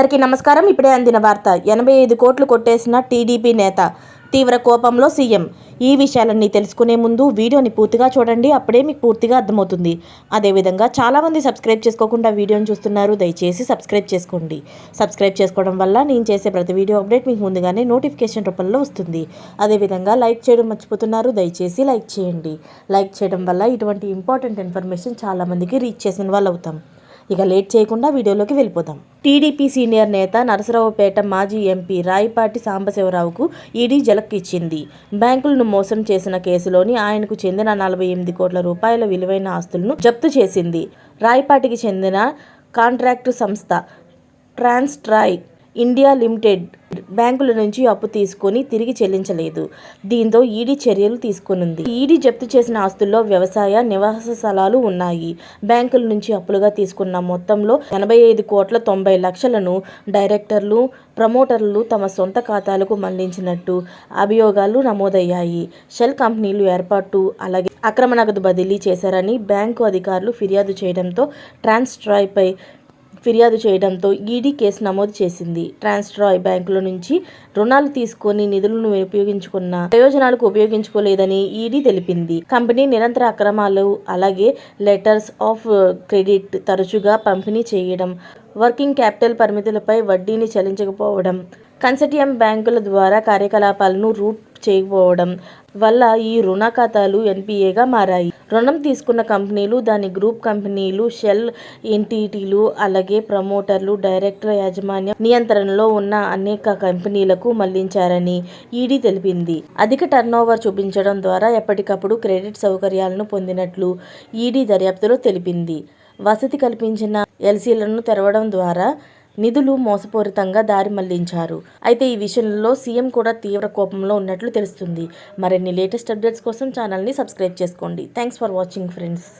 అందరికీ నమస్కారం. ఇప్పుడే అందిన వార్త. ఎనభై ఐదు కోట్లు కొట్టేసిన టీడీపీ నేత తీవ్ర కోపంలో సీఎం. ఈ విషయాలన్నీ తెలుసుకునే ముందు వీడియోని పూర్తిగా చూడండి. అప్పుడే మీకు పూర్తిగా అర్థమవుతుంది. అదేవిధంగా చాలామంది సబ్స్క్రైబ్ చేసుకోకుండా వీడియోని చూస్తున్నారు. దయచేసి సబ్స్క్రైబ్ చేసుకోండి. సబ్స్క్రైబ్ చేసుకోవడం వల్ల నేను చేసే ప్రతి వీడియో అప్డేట్ మీకు ముందుగానే నోటిఫికేషన్ రూపంలో వస్తుంది. అదేవిధంగా లైక్ చేయడం మర్చిపోతున్నారు. దయచేసి లైక్ చేయండి. లైక్ చేయడం వల్ల ఇటువంటి ఇంపార్టెంట్ ఇన్ఫర్మేషన్ చాలామందికి రీచ్ చేసిన వాళ్ళు అవుతాం ఇక లేట్ చేయకుండా వీడియోలోకి వెళ్ళిపోతాం టీడీపీ సీనియర్ నేత నరసరావుపేట మాజీ ఎంపీ రాయపాటి సాంబశివరావుకు ఈడీ జలక్ ఇచ్చింది. బ్యాంకులను మోసం చేసిన కేసులోని ఆయనకు చెందిన నలభై ఎనిమిది కోట్ల రూపాయల విలువైన ఆస్తులను జప్తు చేసింది. రాయపాటికి చెందిన కాంట్రాక్టు సంస్థ ట్రాన్స్ట్రాయ్ ఇండియా లిమిటెడ్ బ్యాంకుల నుంచి అప్పు తీసుకొని తిరిగి చెల్లించలేదు. దీంతో ఈడీ చర్యలు తీసుకునుంది. ఈడీ జప్తు చేసిన ఆస్తుల్లో వ్యవసాయ నివాస స్థలాలు ఉన్నాయి. బ్యాంకుల నుంచి అప్పులుగా తీసుకున్న మొత్తంలో ఎనభై ఐదు కోట్ల తొంభై లక్షలను డైరెక్టర్లు ప్రమోటర్లు తమ సొంత ఖాతాలకు మళ్ళించినట్టు అభియోగాలు నమోదయ్యాయి. షెల్ కంపెనీలు ఏర్పాటు అలాగే అక్రమ నగదు బదిలీ చేశారని బ్యాంకు అధికారులు ఫిర్యాదు చేయడంతో ట్రాన్స్ట్రాయ్పై ఫిర్యాదు చేయడంతో ఈడీ కేసు నమోదు చేసింది. ట్రాన్స్ట్రాయ్ బ్యాంకుల నుంచి రుణాలు తీసుకొని నిధులను ఉపయోగించుకున్న ప్రయోజనాలకు ఉపయోగించుకోలేదని ఈడీ తెలిపింది. కంపెనీ నిరంతర అక్రమాలు అలాగే లెటర్స్ ఆఫ్ క్రెడిట్ తరచుగా పంపిణీ చేయడం వర్కింగ్ క్యాపిటల్ పరిమితులపై వడ్డీని చెల్లించకపోవడం కన్సర్టియం బ్యాంకుల ద్వారా కార్యకలాపాలను రూట్ చేయకపోవడం వల్ల ఈ రుణ ఖాతాలు ఎన్పిఏగా మారాయి. రుణం తీసుకున్న కంపెనీలు దాని గ్రూప్ కంపెనీలు షెల్ ఎంటిటీలు అలాగే ప్రమోటర్లు డైరెక్టర్ యాజమాన్య నియంత్రణలో ఉన్న అనేక కంపెనీలకు మళ్ళించారని ఈడీ తెలిపింది. అధిక టర్నోవర్ చూపించడం ద్వారా ఎప్పటికప్పుడు క్రెడిట్ సౌకర్యాలను పొందినట్లు ఈడీ దర్యాప్తులో తెలిపింది. వసతి కల్పించిన ఎల్సీలను తెరవడం ద్వారా నిధులు మోసపూరితంగా దారి మళ్ళించారు. అయితే ఈ విషయంలో సీఎం కూడా తీవ్ర కోపంలో ఉన్నట్లు తెలుస్తుంది. మరిన్ని లేటెస్ట్ అప్డేట్స్ కోసం ఛానల్ని సబ్స్క్రైబ్ చేసుకోండి. Thanks for watching friends.